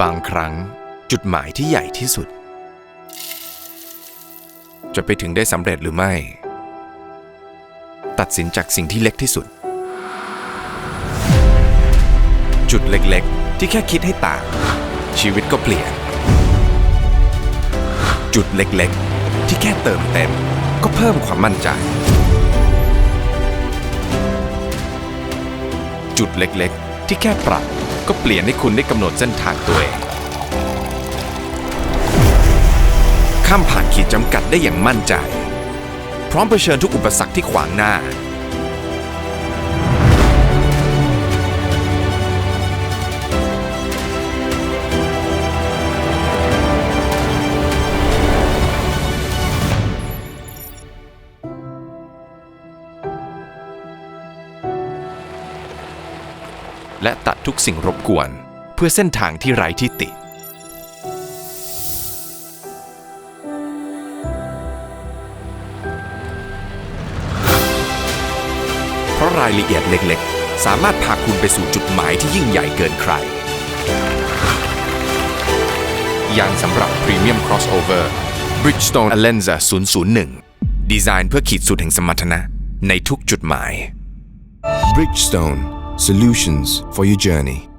บางครั้งจุดหมายที่ใหญ่ที่สุด จะไปถึงได้สำเร็จหรือไม่ ตัดสินจากสิ่งที่เล็กที่สุด จุดเล็กๆ ที่แค่คิดให้ต่าง ชีวิตก็เปลี่ยน จุดเล็กๆ ที่แค่เติมเต็ม ก็เพิ่มความมั่นใจ จุดเล็กๆ ที่แค่ปรับ ก็เปลี่ยนให้คุณได้กำหนดเส้นทางตัวเอง ข้ามผ่านขีดจำกัดได้อย่างมั่นใจ พร้อมเผชิญทุกอุปสรรคที่ขวางหน้า และตัดทุกสิ่งรบกวน เพื่อเส้นทางที่ไร้ที่ติ เพราะรายละเอียดเล็กๆ สามารถพาคุณไปสู่จุดหมายที่ยิ่งใหญ่เกินใคร ยางสำหรับ Premium Crossover Bridgestone Alenza 001 ดีไซน์เพื่อขีดสุดแห่งสมรรถนะในทุกจุดหมาย Bridgestone Solutions for your journey.